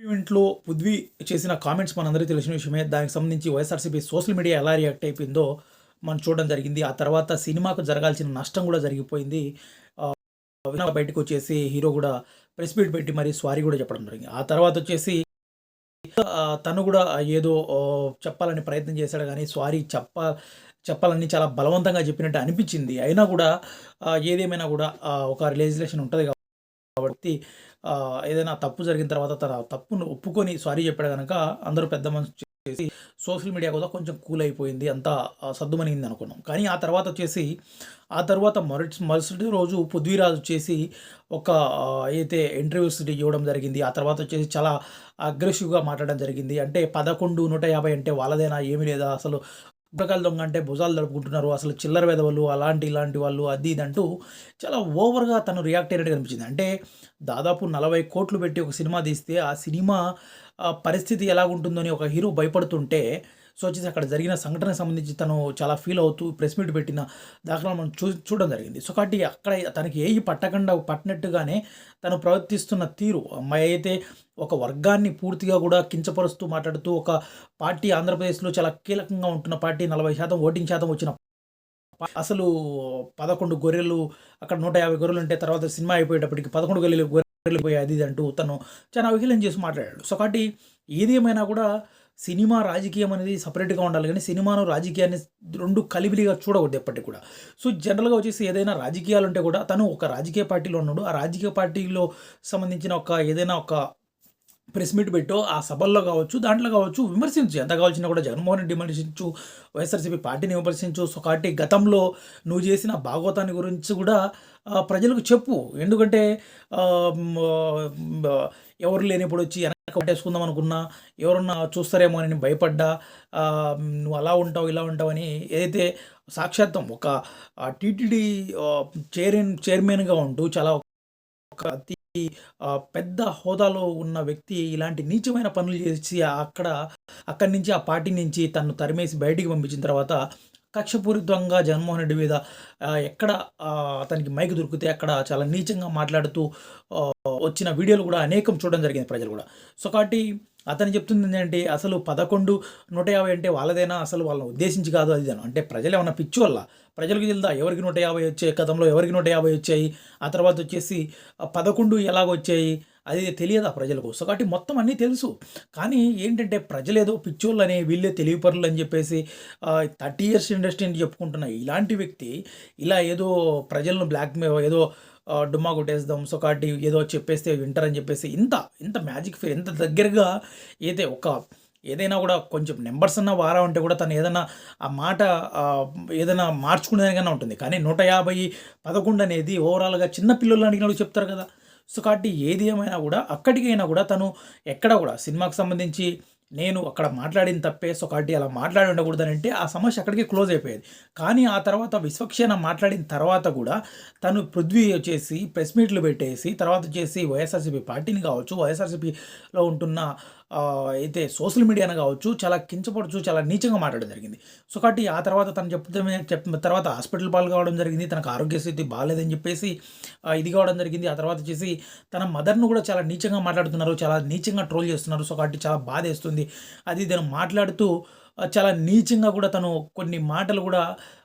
ఈవెంట్లో పుద్వి చేసిన కామెంట్స్ మనందరికీ తెలిసిన విషయమే. దానికి సంబంధించి వైఎస్ఆర్సీపీ సోషల్ మీడియా ఎలా రియాక్ట్ అయిపోయిందో మనం చూడడం జరిగింది. ఆ తర్వాత సినిమాకు జరగాల్సిన నష్టం కూడా జరిగిపోయింది. బయటకు వచ్చేసి హీరో కూడా ప్రెస్ మీట్ పెట్టి మరి సారీ కూడా చెప్పడం జరిగింది. ఆ తర్వాత వచ్చేసి తను కూడా ఏదో చెప్పాలని ప్రయత్నం చేశాడు కానీ సారీ చెప్ప చెప్పాలని చాలా బలవంతంగా చెప్పినట్టు అనిపించింది. అయినా కూడా ఏదేమైనా కూడా ఒక లెజిస్లేషన్ ఉంటుంది కాబట్టి ఏదైనా తప్పు జరిగిన తర్వాత తన తప్పును ఒప్పుకొని సారీ చెప్పాడు కనుక అందరూ పెద్ద మనసు చేసి సోషల్ మీడియా కూడా కొంచెం కూల్ అయిపోయింది అంతా సర్దుమనింది అనుకున్నాం. కానీ ఆ తర్వాత వచ్చేసి ఆ తర్వాత మరుసటి మరుసటి రోజు పృథ్వీరాజ్ వచ్చేసి ఒక అయితే ఇంటర్వ్యూస్ ఇవ్వడం జరిగింది ఆ తర్వాత వచ్చేసి చాలా అగ్రెసివ్గా మాట్లాడడం జరిగింది. అంటే పదకొండు నూట యాభై అంటే వాళ్ళదేనా ఏమీ లేదా అసలు గుట్టకాల దొంగ అంటే భుజాలు దడుపుకుంటున్నారు అసలు చిల్లర వెదవలు అలాంటి ఇలాంటి వాళ్ళు అది ఇది అంటూ చాలా ఓవర్గా తను రియాక్ట్ అయినట్టు కనిపించింది అంటే దాదాపు నలభై కోట్లు పెట్టి ఒక సినిమా తీస్తే ఆ సినిమా పరిస్థితి ఎలా ఉంటుందని ఒక హీరో భయపడుతుంటే సో వచ్చేసి అక్కడ జరిగిన సంఘటనకు సంబంధించి తను చాలా ఫీల్ అవుతూ ప్రెస్ మీట్ పెట్టిన దాఖలా మనం చూ చూడడం జరిగింది. సో కాబట్టి అక్కడ తనకి ఏవి పట్టకుండా పట్టినట్టుగానే తను ప్రవర్తిస్తున్న తీరు. అమ్మాయి అయితే ఒక వర్గాన్ని పూర్తిగా కూడా కించపరుస్తూ మాట్లాడుతూ ఒక పార్టీ ఆంధ్రప్రదేశ్లో చాలా కీలకంగా ఉంటున్న పార్టీ నలభై శాతం ఓటింగ్ శాతం వచ్చిన అసలు పదకొండు గొర్రెలు అక్కడ నూట యాభై గొర్రెలు ఉంటే తర్వాత సినిమా అయిపోయేటప్పటికి పదకొండు గొర్రెలు గొర్రెలు పోయి అది ఇది అంటూ తను చాలా అవహేళన చేసి మాట్లాడాడు. సో కాబట్టి ఏది ఏమైనా కూడా సినిమా రాజకీయం అనేది సపరేట్గా ఉండాలి కానీ సినిమాను రాజకీయాన్ని రెండు కలిబిలిగా చూడకూడదు ఎప్పటికి కూడా. సో జనరల్గా వచ్చేసి ఏదైనా రాజకీయాలు ఉంటే కూడా తను ఒక రాజకీయ పార్టీలో ఉన్నాడు. ఆ రాజకీయ పార్టీలో సంబంధించిన ఒక ఏదైనా ఒక ప్రెస్ మీట్ పెట్టో ఆ సభల్లో కావచ్చు దాంట్లో కావచ్చు విమర్శించు. ఎంత కావాల్సినా కూడా జగన్మోహన్ రెడ్డి విమర్శించు వైఎస్ఆర్సీపీ పార్టీని విమర్శించు. సో కాబట్టి గతంలో నువ్వు చేసిన భాగవతాన్ని గురించి కూడా ప్రజలకు చెప్పు. ఎందుకంటే ఎవరు లేనిప్పుడు వచ్చి పట్టేసుకుందాం అనుకున్నా ఎవరన్నా చూస్తారేమో అని భయపడ్డా నువ్వు అలా ఉంటావు ఇలా ఉంటావు అని ఏదైతే సాక్షాత్తం ఒక టీటీడీ చైర్మన్ చైర్మన్గా ఉంటూ చాలా ఒక అతి పెద్ద హోదాలో ఉన్న వ్యక్తి ఇలాంటి నీచమైన పనులు చేసి అక్కడ అక్కడి నుంచి ఆ పార్టీ నుంచి తను తరిమేసి బయటికి పంపించిన తర్వాత కక్షపూరితంగా జగన్మోహన్ రెడ్డి మీద ఎక్కడ అతనికి మైక్ దొరికితే అక్కడ చాలా నీచంగా మాట్లాడుతూ వచ్చిన వీడియోలు కూడా అనేకం చూడడం జరిగింది ప్రజలు కూడా. సో కాబట్టి అతను చెప్తుంది ఏంటంటే అసలు పదకొండు నూట యాభై అంటే వాళ్ళదేనా? అసలు వాళ్ళని ఉద్దేశించి కాదు అది అంటే ప్రజలు ఏమైనా పిచ్చి వల్ల ప్రజలకు తెలుదా? ఎవరికి నూట యాభై వచ్చాయి? గతంలో ఎవరికి నూట యాభై వచ్చాయి? ఆ తర్వాత వచ్చేసి పదకొండు ఎలాగ వచ్చాయి అది తెలియదు ఆ ప్రజలకు. సో కాబట్టి మొత్తం అన్నీ తెలుసు. కానీ ఏంటంటే ప్రజలు ఏదో పిచ్చోళ్ళు అని వీళ్ళే తెలివిపరులు అని చెప్పేసి థర్టీ ఇయర్స్ ఇండస్ట్రీ అని చెప్పుకుంటున్న ఇలాంటి వ్యక్తి ఇలా ఏదో ప్రజలను బ్లాక్ ఏదో డుమ్మా కొట్టేద్దాం సో కాబట్టి ఏదో చెప్పేస్తే వింటారని చెప్పేసి ఇంత ఇంత మ్యాజిక్ ఫీల్ ఇంత దగ్గరగా అయితే ఒక ఏదైనా కూడా కొంచెం నెంబర్స్ అన్న వారా ఉంటే కూడా తను ఏదైనా ఆ మాట ఏదైనా మార్చుకునేదానికన్నా ఉంటుంది. కానీ నూట యాభై పదకొండు అనేది ఓవరాల్గా చిన్న పిల్లలు అడిగినప్పుడు చెప్తారు కదా. సో కాబట్టి ఏది ఏమైనా కూడా అక్కడికైనా కూడా తను ఎక్కడ కూడా సినిమాకు సంబంధించి నేను అక్కడ మాట్లాడిన తప్పే సో కాబట్టి అలా మాట్లాడి ఉండకూడదని అంటే ఆ సమస్య అక్కడికి క్లోజ్ అయిపోయేది. కానీ ఆ తర్వాత విశ్వక్షేణ మాట్లాడిన తర్వాత కూడా తను పృథ్వీ వచ్చేసి ప్రెస్ మీట్లు పెట్టేసి తర్వాత వచ్చేసి వైఎస్ఆర్సీపీ పార్టీని కావచ్చు వైఎస్ఆర్సీపీలో ఉంటున్న అయితే సోషల్ మీడియాను కావచ్చు చాలా కించపడుచు చాలా నీచంగా మాట్లాడడం జరిగింది. సో కాబట్టి ఆ తర్వాత తను చెప్తే చెప్పిన తర్వాత హాస్పిటల్ పాలు కావడం జరిగింది తనకు ఆరోగ్య స్థితి బాగాలేదని చెప్పేసి ఇది కావడం జరిగింది. ఆ తర్వాత చేసి తన మదర్ను కూడా చాలా నీచంగా మాట్లాడుతున్నారు చాలా నీచంగా ట్రోల్ చేస్తున్నారు. సో కాబట్టి చాలా బాధ వేస్తుంది. అది తను మాట్లాడుతూ చాలా నీచంగా కూడా తను కొన్ని మాటలు కూడా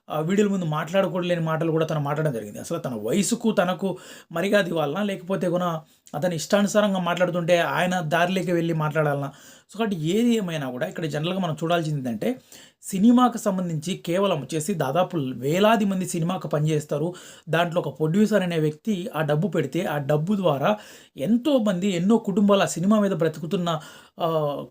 వీడియోల ముందు మాట్లాడకూడలేని మాటలు కూడా తను మాట్లాడడం జరిగింది. అసలు తన వయసుకు తనకు మరిగాది వలన లేకపోతే కూడా అతని ఇష్టానుసారంగా మాట్లాడుతుంటే ఆయన దారిలోకి వెళ్ళి మాట్లాడాలన్నా సో కాబట్టి ఏది ఏమైనా కూడా ఇక్కడ జనరల్గా మనం చూడాల్సింది ఏంటంటే సినిమాకు సంబంధించి కేవలం వచ్చేసి దాదాపు వేలాది మంది సినిమాకు పనిచేస్తారు. దాంట్లో ఒక ప్రొడ్యూసర్ అనే వ్యక్తి ఆ డబ్బు పెడితే ఆ డబ్బు ద్వారా ఎంతో మంది ఎన్నో కుటుంబాలు ఆ సినిమా మీద బ్రతుకుతున్న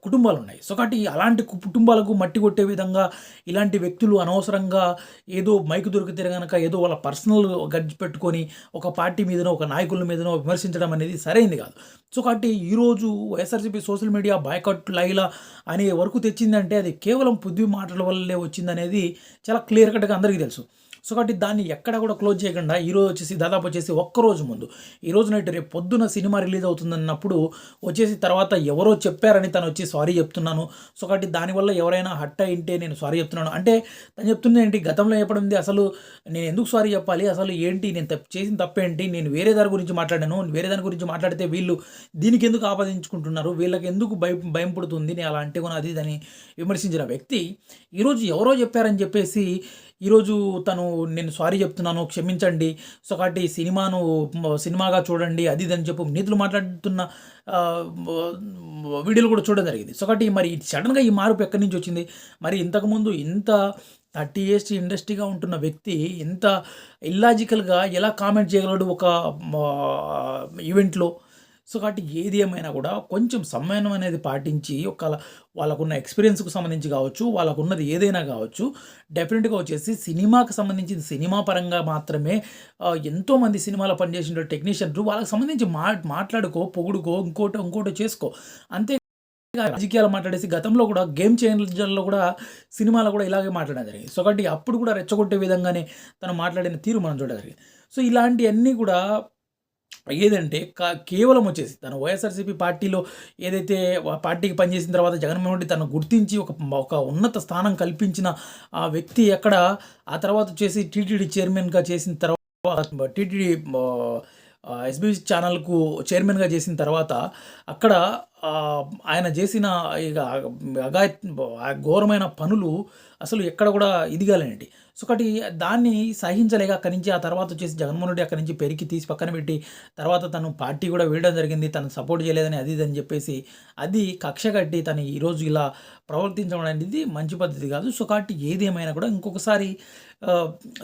కుటుంబాలు ఉన్నాయి. సో కాబట్టి అలాంటి కు- కుటుంబాలకు మట్టి కొట్టే విధంగా ఇలాంటి వ్యక్తులు అనవసరంగా ఏదో మైకు దొరికితే కనుక ఏదో వాళ్ళ పర్సనల్ గడ్జి పెట్టుకొని ఒక పార్టీ మీదనో ఒక నాయకుల మీదనో విమర్శించడం అనేది సరైంది కాదు. సో కాబట్టి ఈరోజు YSRCP social media boycott Laila అనే వరకు తెచ్చిందంటే అది కేవలం పృథ్వీ మాటలు వల్లే వచ్చిందనేది చాలా క్లియర్ కట్గా అందరికీ తెలుసు. సో కాబట్టి దాన్ని ఎక్కడ కూడా క్లోజ్ చేయకుండా ఈరోజు వచ్చేసి దాదాపు వచ్చేసి ఒక్కరోజు ముందు ఈరోజు నైట్ రేపు పొద్దున సినిమా రిలీజ్ అవుతుందన్నప్పుడు వచ్చేసి తర్వాత ఎవరో చెప్పారని తను వచ్చి సారీ చెప్తున్నాను. సో కాబట్టి దానివల్ల ఎవరైనా హట్ అయింటే నేను సారీ చెప్తున్నాను. అంటే తను చెప్తుంది ఏంటి గతంలో చెప్పడింది అసలు నేను ఎందుకు సారీ చెప్పాలి అసలు ఏంటి నేను తప్పు చేసిన తప్పేంటి నేను వేరే దాని గురించి మాట్లాడాను వేరే దాని గురించి మాట్లాడితే వీళ్ళు దీనికి ఎందుకు ఆపాదించుకుంటున్నారు వీళ్ళకి ఎందుకు భయం భయం పుడుతుంది నేను అలా అంటే కూడా అది దాన్ని విమర్శించిన వ్యక్తి ఈరోజు ఎవరో చెప్పారని చెప్పేసి ఈరోజు తను నేను సారీ చెప్తున్నాను క్షమించండి. సో కాబట్టి సినిమాను సినిమాగా చూడండి అది ఇది అని చెప్పి నీతులు మాట్లాడుతున్న వీడియోలు కూడా చూడడం జరిగింది. సో కాబట్టి మరి సడన్గా ఈ మార్పు ఎక్కడి నుంచి వచ్చింది? మరి ఇంతకుముందు ఇంత థర్టీ ఇయర్స్ ఇండస్ట్రీగా ఉంటున్న వ్యక్తి ఇంత ఇల్లాజికల్గా ఎలా కామెంట్ చేయగలడు ఒక ఈవెంట్లో? సో కాబట్టి ఏది ఏమైనా కూడా కొంచెం సమన్వయం అనేది పాటించి ఒక వాళ్ళకున్న ఎక్స్పీరియన్స్కు సంబంధించి కావచ్చు వాళ్ళకున్నది ఏదైనా కావచ్చు డెఫినెట్గా వచ్చేసి సినిమాకి సంబంధించి సినిమా పరంగా మాత్రమే ఎంతోమంది సినిమాలో పనిచేసిన టెక్నీషియన్లు వాళ్ళకి సంబంధించి మా మాట్లాడుకో పొగుడుకో ఇంకోటి ఇంకోటి చేసుకో. అంతే రాజకీయాలు మాట్లాడేసి గతంలో కూడా గేమ్ చేంజర్లో కూడా సినిమాలో కూడా ఇలాగే మాట్లాడడం జరిగింది. సో కాబట్టి అప్పుడు కూడా రెచ్చగొట్టే విధంగానే తను మాట్లాడిన తీరు మనం చూడడం జరిగింది సో ఇలాంటివన్నీ కూడా ఏదంటే కా- కేవలం వచ్చేసి తను వైఎస్ఆర్సీపీ పార్టీలో ఏదైతే పార్టీకి పనిచేసిన తర్వాత జగన్మోహన్ రెడ్డి తను గుర్తించి ఒక ఒక ఉన్నత స్థానం కల్పించిన ఆ వ్యక్తి ఎక్కడ ఆ తర్వాత వచ్చేసి టీటీడీ చైర్మన్గా చేసిన తర్వాత టీటీడీ ఎస్బీ ఛానల్కు చైర్మన్గా చేసిన తర్వాత అక్కడ ఆయన చేసిన ఇక అగా ఘోరమైన పనులు అసలు ఎక్కడ కూడా ఇదిగాలేంటి సో ఒకటి దాన్ని సహించలేక అక్కడి నుంచి ఆ తర్వాత వచ్చేసి జగన్మోహన్ రెడ్డి అక్కడి నుంచి పెరిగి తీసి పక్కన పెట్టి తర్వాత తను పార్టీ కూడా వేయడం జరిగింది తను సపోర్ట్ చేయలేదని అది ఇది అని చెప్పేసి అది కక్ష కట్టి తను ఈరోజు ఇలా ప్రవర్తించడం అనేది మంచి పద్ధతి కాదు. సో కాబట్టి ఏదేమైనా కూడా ఇంకొకసారి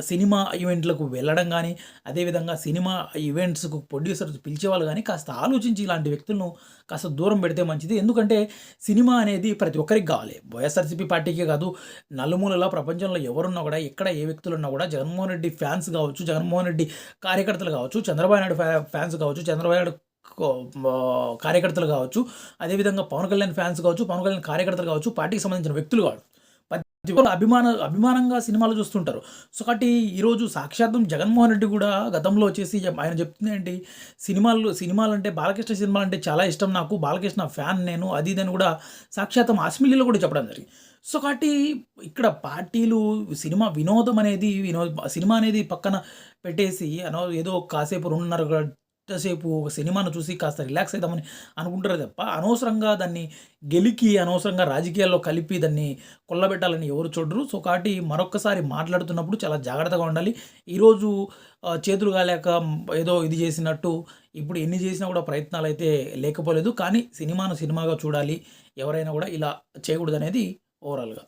సినిమా ఈవెంట్లకు వెళ్ళడం కానీ అదేవిధంగా సినిమా ఈవెంట్స్కు ప్రొడ్యూసర్స్ పిలిచేవాళ్ళు కానీ కాస్త ఆలోచించి ఇలాంటి వ్యక్తులను కాస్త దూరం పెడితే మంచిది. ఎందుకంటే సినిమా అనేది ప్రతి ఒక్కరికి కావాలి. వైఎస్ఆర్సీపీ పార్టీకే కాదు నలుమూలలా ప్రపంచంలో ఎవరున్నా కూడా ఎక్కడ ఏ వ్యక్తులు ఉన్నా కూడా జగన్మోహన్ రెడ్డి ఫ్యాన్స్ కావచ్చు జగన్మోహన్ రెడ్డి కార్యకర్తలు కావచ్చు చంద్రబాబు నాయుడు ఫ్యా- ఫ్యాన్స్ కావచ్చు చంద్రబాబు నాయుడు కార్యకర్తలు కావచ్చు అదేవిధంగా పవన్ కళ్యాణ్ ఫ్యాన్స్ కావచ్చు పవన్ కళ్యాణ్ కార్యకర్తలు కావచ్చు పార్టీకి సంబంధించిన వ్యక్తులు కావచ్చు అభిమాన అభిమానంగా సినిమాలు చూస్తుంటారు. సో కాబట్టి ఈరోజు సాక్షాత్తం జగన్మోహన్ రెడ్డి కూడా గతంలో వచ్చేసి ఆయన చెప్తుంది ఏంటి సినిమాలు సినిమాలు అంటే బాలకృష్ణ సినిమాలు అంటే చాలా ఇష్టం నాకు బాలకృష్ణ ఫ్యాన్ నేను అది ఇది అని కూడా సాక్షాత్తం అస్మిలీలో కూడా చెప్పడం జరిగింది. సో కాబట్టి ఇక్కడ పార్టీలు సినిమా వినోదం అనేది వినోద సినిమా అనేది పక్కన పెట్టేసి అనో ఏదో కాసేపు రెండున్నర ఎంతసేపు ఒక సినిమాను చూసి కాస్త రిలాక్స్ అవుదామని అనుకుంటారు తప్ప అనవసరంగా దాన్ని గెలికి అనవసరంగా రాజకీయాల్లో కలిపి దాన్ని కొల్లబెట్టాలని ఎవరు చూడరు. సో కాబట్టి మరొక్కసారి మాట్లాడుతున్నప్పుడు చాలా జాగ్రత్తగా ఉండాలి. ఈరోజు చేతులు కాలేక ఏదో ఇది చేసినట్టు ఇప్పుడు ఎన్ని చేసినా కూడా ప్రయత్నాలు అయితే లేకపోలేదు. కానీ సినిమాను సినిమాగా చూడాలి. ఎవరైనా కూడా ఇలా చేయకూడదు అనేది ఓవరాల్గా.